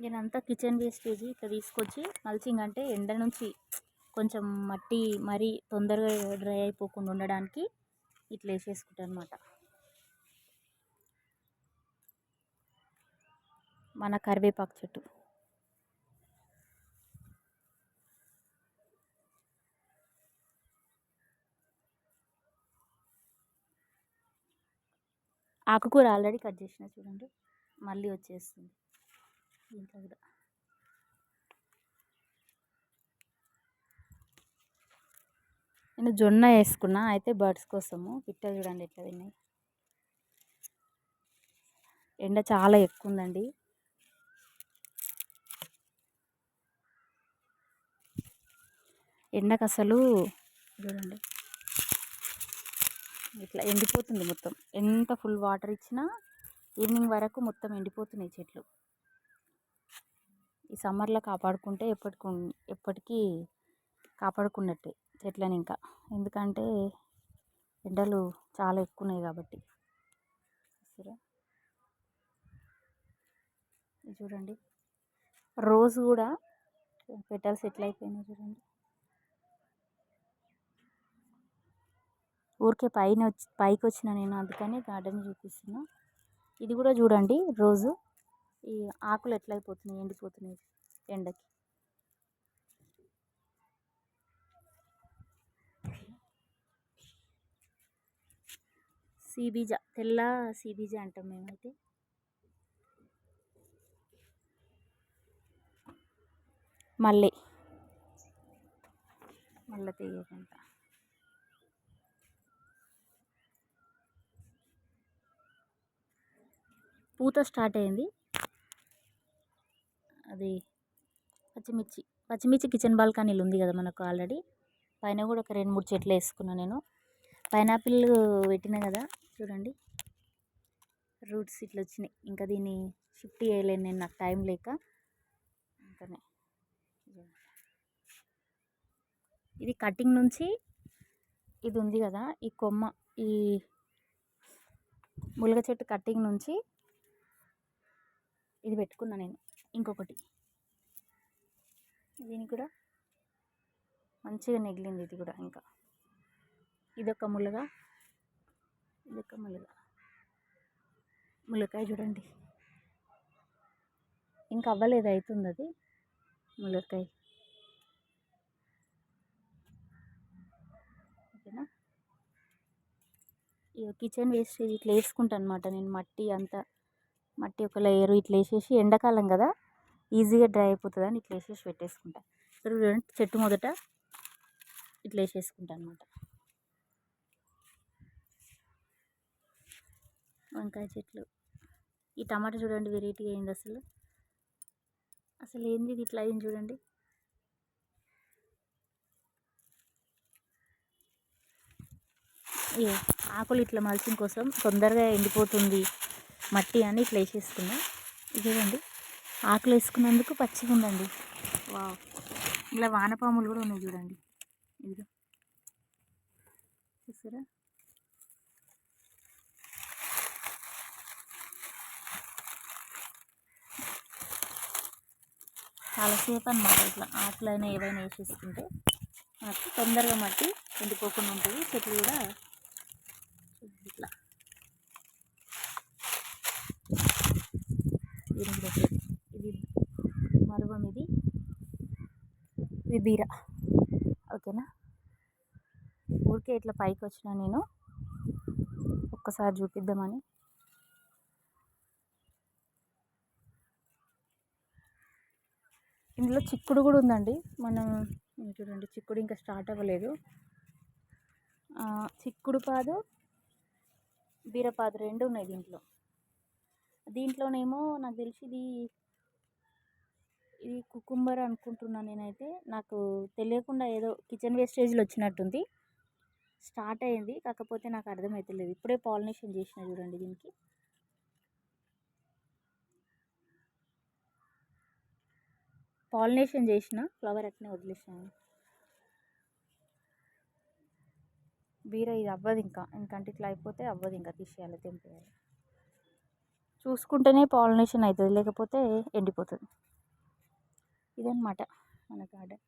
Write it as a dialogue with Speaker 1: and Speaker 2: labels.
Speaker 1: నేనంతా kitchen wastage ఇట్లా తీసుకొచ్చి మల్చింగ్ అంటే ఎండ నుంచి కొంచెం మట్టి మరీ తొందరగా డ్రై అయిపోకుండా ఉండడానికి ఇట్లా వేసేసుకుంటాను అనమాట మన కరివేపాకు చెట్టు. ఆకుకూర ఆల్రెడీ కట్ చేసిన చూడండి మళ్ళీ వచ్చేస్తుంది. దీంట్లో కూడా నేను జొన్న వేసుకున్నా అయితే బర్డ్స్ కోసము. పిట్టలు చూడండి ఎట్లా తిన్నాయి. ఎండ చాలా ఎక్కువ ఉందండి ఎండకు అసలు చూడండి. ఇట్లా ఎండిపోతుంది మొత్తం. ఎంత ఫుల్ వాటర్ ఇచ్చినా ఈవినింగ్ వరకు మొత్తం ఎండిపోతున్నాయి చెట్లు. ఈ సమ్మర్లో కాపాడుకుంటే ఎప్పటికి ఎప్పటికీ కాపాడుకున్నట్టే చెట్లని ఇంకా ఎందుకంటే ఎండలు చాలా ఎక్కువ ఉన్నాయి కాబట్టి. చూసారా? ఇది చూడండి. రోజ్ కూడా పెటల్స్ ఎట్లా అయిపోయినాయి చూడండి. ఊరికే పైన వచ్చి పైకి వచ్చిన నేను అందుకని గార్డెన్ చూపిస్తున్నా. ఇది కూడా చూడండి రోజు. ఈ ఆకులు ఎట్లా అయిపోతున్నాయి ఎండిపోతున్నాయి ఎండకి? సీబీజ తెల్ల సీబీజ అంటాం మేమైతే. మళ్ళీ మళ్ళీ తీయకుండా పూత స్టార్ట్ అయింది. అది పచ్చిమిర్చి పచ్చిమిర్చి కిచెన్ బాల్కానీలు ఉంది కదా మనకు ఆల్రెడీ. పైన కూడా ఒక రెండు మూడు చెట్లు వేసుకున్నాను నేను. పైనాపిల్ పెట్టిన కదా చూడండి. రూట్స్ ఇట్లా వచ్చినాయి. ఇంకా దీన్ని షిఫ్ట్ చేయలేను నేను నాకు టైం లేక. ఇంకానే. ఇది కటింగ్ నుంచి ఇది ఉంది కదా ఈ కొమ్మ ఈ ములగ చెట్టు కటింగ్ నుంచి ఇది పెట్టుకున్నా నేను. ఇంకొకటి. దీనికి కూడా మంచిగా నెగిలింది ఇది కూడా ఇంకా. ఇదొక ములగ. ఇదొక ములగ. ములకాయ చూడండి. ఇంకా అవ్వలేదు అవుతుంది అది ములకాయ ఓకేనా? ఇక కిచెన్ వేస్ట్ ఇట్లా వేసుకుంటాను అనమాట నేను మట్టి అంతా. మట్టి ఒక లేయరు ఇట్లా వేసేసి ఎండాకాలం కదా ఈజీగా డ్రై అయిపోతుంది అని ఇట్లా వేసేసి పెట్టేసుకుంటా. ఇక్కడ చూడండి చెట్టు మొదట ఇట్లా వేసేసుకుంటా అనమాట వంకాయ చెట్లు. ఈ టమాటా చూడండి వెరైటీగా అయింది అసలు. అసలు ఏంది ఇది? ఇట్లా అయింది చూడండి. ఏ ఆకులు ఇట్లా మల్చింగ్ కోసం తొందరగా ఎండిపోతుంది. మట్టి అని ఇట్లా వేసేసుకున్నా ఇదేదండి చూడండి ఆకులు వేసుకున్నందుకు పచ్చిగా ఉందండి. వా ఇలా వానపాములు కూడా ఉన్నాయి చూడండి. ఇది చూసారా? చాలాసేపు అనమాట ఇట్లా ఆకులైనా ఏవైనా వేసేసుకుంటే మనకు తొందరగా మట్టి ఎండిపోకుండా ఉంటుంది. చెట్లు కూడా ఇట్లా దీనికి ఇది మరువం ఇది. ఇది బీర. ఓకేనా? ఊరికే ఇట్లా పైకి వచ్చిన నేను ఒక్కసారి చూపిద్దామని. ఇందులో చిక్కుడు కూడా ఉందండి. మనం చూడండి చిక్కుడు ఇంకా స్టార్ట్ అవ్వలేదు. చిక్కుడు పాదు బీరపాదు రెండు ఉన్నాయి దీంట్లో. దీంట్లోనేమో నాకు తెలిసి ఇది ఇది కుకుంబర్ అనుకుంటున్నాను నేనైతే. నాకు తెలియకుండా ఏదో కిచెన్ వేస్టేజ్లో వచ్చినట్టుంది. స్టార్ట్ అయింది. కాకపోతే నాకు అర్థమవుతలేదు ఇప్పుడే పాలినేషన్ చేసిన చూడండి దీనికి. పాలినేషన్ చేసిన ఫ్లవర్ అట్నే వదిలేసాను. బీర ఇది అవ్వదు ఇంకా. ఇంకంటే ఇట్లా అయిపోతే అవ్వదు ఇంకా తీసేయాలి తెంపేయాలి. చూసుకుంటేనే పాలినేషన్ అవుతుంది లేకపోతే ఎండిపోతుంది. ఇదన్నమాట మన గార్డెన్.